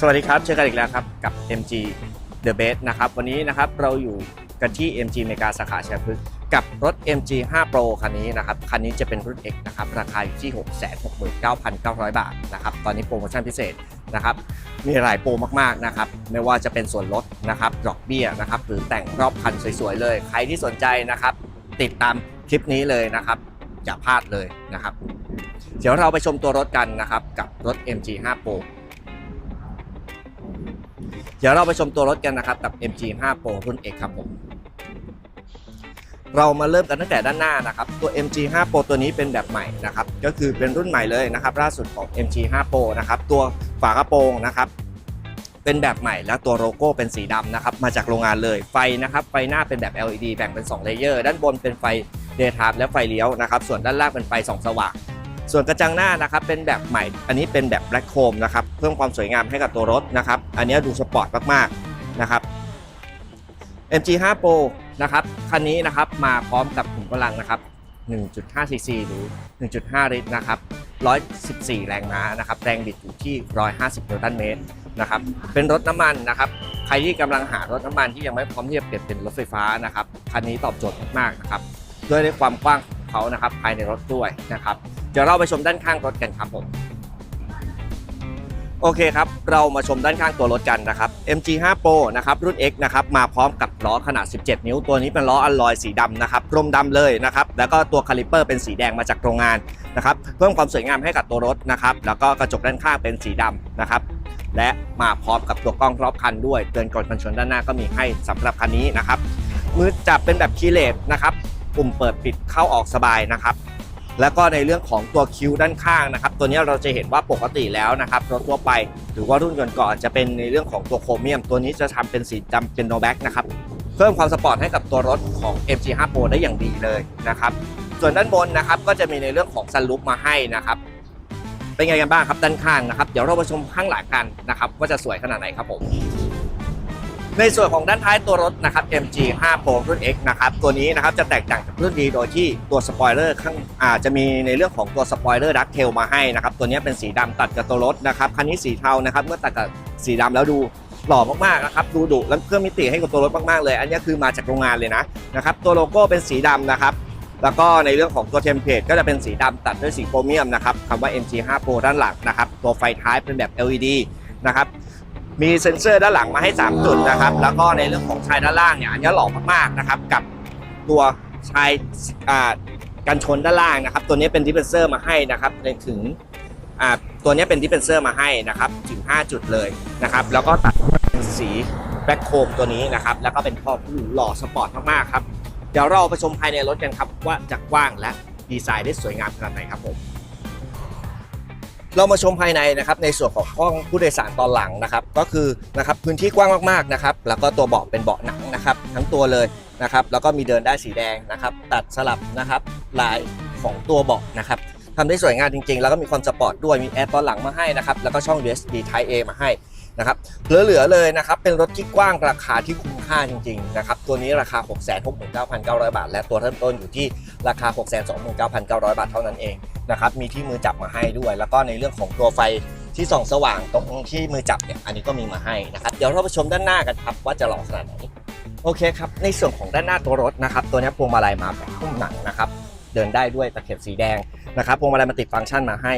สวัสดีครับ เจอกันอีกแล้วครับ กับ MG The Best นะครับ วันนี้นะครับเราอยู่กันที่ MG เมกาสาขาชัยพฤกษ์กับรถ MG 5 Pro คันนี้นะครับ คันนี้จะเป็นรุ่น X นะครับ ราคาอยู่ที่ 669,900 บาทนะครับ ตอนนี้โปรโมชั่นพิเศษนะครับ มีหลายโปรมากๆนะครับ ไม่ว่าจะเป็นส่วนลดนะครับ ดอกเบี้ยนะครับ หรือแต่งรอบคันสวยๆเลย ใครที่สนใจนะครับ ติดตามคลิปนี้เลยนะครับอย่าพลาดเลยนะครับ เดี๋ยวเราไปชมตัวรถกันนะครับ กับรถ MG 5 Pro เดี๋ยวเราไปชมตัวรถกันนะครับกับ MG 5 Pro รุ่น X ครับผมเรามาเริ่มกันตั้งแต่ด้านหน้านะครับตัว MG 5 Pro ตัวนี้เป็นแบบใหม่นะครับก็คือเป็นรุ่นใหม่เลยนะครับล่าสุดของ MG 5 Pro นะครับตัวฝากระโปรงนะครับเป็นแบบใหม่แล้วตัวโลโก้เป็นสีดำนะครับมาจากโรงงานเลยไฟนะครับไฟหน้าเป็นแบบ LED แบ่งเป็น2เลเยอร์ด้านบนเป็นไฟ Daytime และไฟเลี้ยวนะครับส่วนด้านล่างเป็นไฟส่องสว่าง ส่วนกระจังหน้านะครับเป็นแบบใหม่ อันนี้เป็นแบบแบล็คโคมนะครับเพิ่มความสวยงามให้กับตัวรถนะครับ อันนี้ดูสปอร์ตมากๆนะครับ MG5 Pro นะครับคันนี้นะครับมาพร้อมกับขุมกำลังนะครับ1.5 cc หรือ 1.5 ลิตรนะครับ 114 แรงม้านะครับ แรงบิดอยู่ที่ 150 นิวตันเมตรนะครับ เป็นรถน้ำมันนะครับ ใครที่กำลังหารถน้ำมันที่ยังไม่พร้อมที่จะเปลี่ยนเป็นรถไฟฟ้านะครับ คันนี้ตอบโจทย์มากๆนะครับ ด้วยในความกว้างของเขานะครับ ภายในรถด้วยนะครับ ดี๋ยวเราไปชมด้านข้างรถกันครับผมโอเคครับเรามาชมด้านข้างตัวรถกันนะครับ MG5 Pro นะครับรุ่น X นะครับมาพร้อมกับล้อขนาด 17 นิ้ว ตัวนี้เป็นล้ออัลลอยสีดำนะครับกรมดำเลยนะครับแล้วก็ตัวคาลิเปอร์เป็นสีแดงมาจากโรงงานนะครับเพิ่มความสวยงามให้กับตัวรถนะครับแล้วก็กระจกด้านข้างเป็นสีดำนะครับและมาพร้อมกับตัวกล้องรอบคันด้วยเตือนก่อนกันชนด้านหน้าก็มีให้สำหรับคันนี้นะครับมือจับเป็นแบบคีย์เลสนะครับปุ่มเปิดปิดเข้าออกสบายนะครับ แล้วก็ในเรื่องของตัวคิ้วด้านข้างนะครับ ตัวนี้เราจะเห็นว่าปกติแล้วนะครับรถทั่วไปหรือว่ารุ่นก่อนๆจะเป็นในเรื่องของตัวโครเมียม ตัวนี้จะทำเป็นสีดำเป็นโนแบ็กนะครับเพิ่มความสปอร์ตให้กับตัวรถของ MG5 Pro ได้อย่างดีเลยนะครับส่วนด้านบนนะครับก็จะมีในเรื่องของซันรูฟมาให้นะครับเป็นไงกันบ้างครับด้านข้างนะครับ เดี๋ยวเราไปชมข้างหลังกันนะครับว่าจะสวยขนาดไหนครับผม ในส่วนของด้านท้ายตัวรถนะครับ MG 5 Pro รุ่น X นะครับ ตัวนี้นะครับจะแตกต่างจากรุ่นดีโดยที่ตัวสปอยเลอร์ข้างอาจจะมีในเรื่องของตัวสปอยเลอร์ดักเทลมาให้นะครับ ตัวนี้เป็นสีดำตัดกับตัวรถนะครับ คันนี้สีเทานะครับ เมื่อตัดกับสีดำแล้วดูหล่อมากๆนะครับ ดูดุและเพิ่มมิติให้กับตัวรถมากๆเลย อันนี้คือมาจากโรงงานเลยนะนะครับ ตัวโลโก้เป็นสีดำนะครับ แล้วก็ในเรื่องของตัวเทมเพลตก็จะเป็นสีดำตัดด้วยสีโครเมียมนะครับคำว่า MG 5 Pro ด้านหลังนะครับ ตัวไฟท้ายเป็นแบบ LED นะครับ มีเซ็นเซอร์ด้านหลังมาให้ 3 จุดนะครับ แล้วก็ในเรื่องของชายด้านล่างเนี่ยอันนี้หล่อมากๆนะครับ กับตัวชายอ่ากันชนด้านล่างนะครับ ตัวนี้เป็นดิฟเฟนเซอร์มาให้นะครับในถึงอ่าตัวนี้เป็นดิฟเฟนเซอร์มาให้นะครับ ถึง 5 จุดเลยนะครับ แล้วก็ตัดสีแบล็คโคมตัวนี้นะครับ แล้วก็เป็นท่อผู้หล่อสปอร์ตมากๆครับ เดี๋ยวเราไปชมภายในรถกันครับว่าจะกว้างและดีไซน์ได้สวยงามขนาดไหนครับผม เรามาชมภายในนะครับในส่วนของห้องผู้โดยสารตอนหลังนะครับ ก็คือนะครับพื้นที่กว้างมากๆนะครับ แล้วก็ตัวเบาะเป็นเบาะหนังนะครับ ทั้งตัวเลยนะครับ แล้วก็มีเดินได้สีแดงนะครับ ตัดสลับนะครับลายของตัวเบาะนะครับทำได้สวยงามจริงๆ แล้วก็มีความสปอร์ตด้วยมีแอร์ตอนหลังมาให้นะครับแล้วก็ช่อง USB Type A มาให้ นะครับเหลือๆเลยนะครับเป็นรถที่กว้างราคาที่คุ้มค่าจริงๆนะครับตัวนี้ราคา 669,900 บาท และตัวเริ่มต้นอยู่ที่ราคา 629,900 บาทเท่านั้นเองนะครับมีที่มือจับมาให้ด้วย แล้วก็ในเรื่องของตัวไฟที่ส่องสว่างตรงที่มือจับเนี่ยอันนี้ก็มีมาให้นะครับเดี๋ยวเราไปชมด้านหน้ากันครับว่าจะหล่อขนาดไหนโอเคครับในส่วนของด้านหน้าตัวรถนะครับตัวนี้พวงมาลัยมาแบบหุ้มหนังนะครับเดินได้ด้วยตะเข็บสีแดงนะครับพวงมาลัยมาติดฟังก์ชันมาให้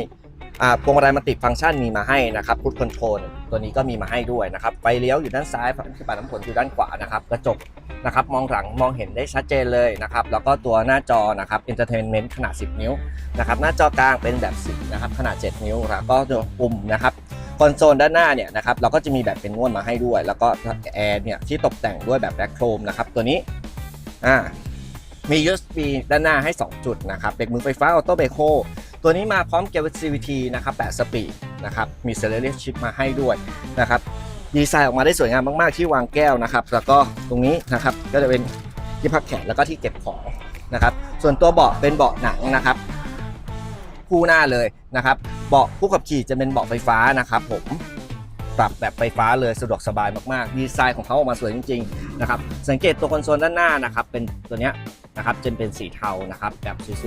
พวงมาลัยมาติดฟังก์ชันมีมาให้นะครับพุทคอนโทรลตัวนี้ก็มีมาให้ด้วยนะครับไฟเลี้ยวอยู่ด้านซ้ายฝั่งที่ปัดน้ำฝนอยู่ด้านขวานะครับกระจกนะครับมองหลังมองเห็นได้ชัดเจนเลยนะครับแล้วก็ตัวหน้าจอนะครับ Entertainment ขนาด 10 นิ้วนะครับหน้าจอกลางเป็นแบบ 10 นะครับขนาด 7 นิ้วแล้วก็ตัวปุ่มนะครับคอนโซลด้านหน้าเนี่ยนะครับเราก็จะมีแบบเป็นม้วนมาให้ด้วย แล้วก็แอร์เนี่ยที่ตกแต่งด้วยแบบแบ็คโครมนะครับตัวนี้อ่ามี USB ด้านหน้าให้ 2 จุดนะครับเบรกมือไฟฟ้าออโต้เบรโค ตัวนี้มาพร้อมเกียร์ CVT นะครับ8สปีดนะครับ มีเซเลเรียชิปมาให้ด้วยนะครับ ดีไซน์ออกมาได้สวยงามมาก ๆ ที่วางแก้วนะครับ แล้วก็ตรงนี้นะครับ ก็จะเป็นที่พักแขนแล้วก็ที่เก็บของนะครับ ส่วนตัวเบาะเป็นเบาะหนังนะครับ คู่หน้าเลยนะครับ เบาะผู้ขับขี่จะเป็นเบาะไฟฟ้านะครับ ผมปรับแบบไฟฟ้าเลยสะดวกสบายมากๆ ดีไซน์ของเขาออกมาสวยจริงๆนะครับ สังเกตตัวคอนโซลด้านหน้านะครับ เป็นตัวเนี้ยนะครับจะเป็นสีเทานะครับแบบสวย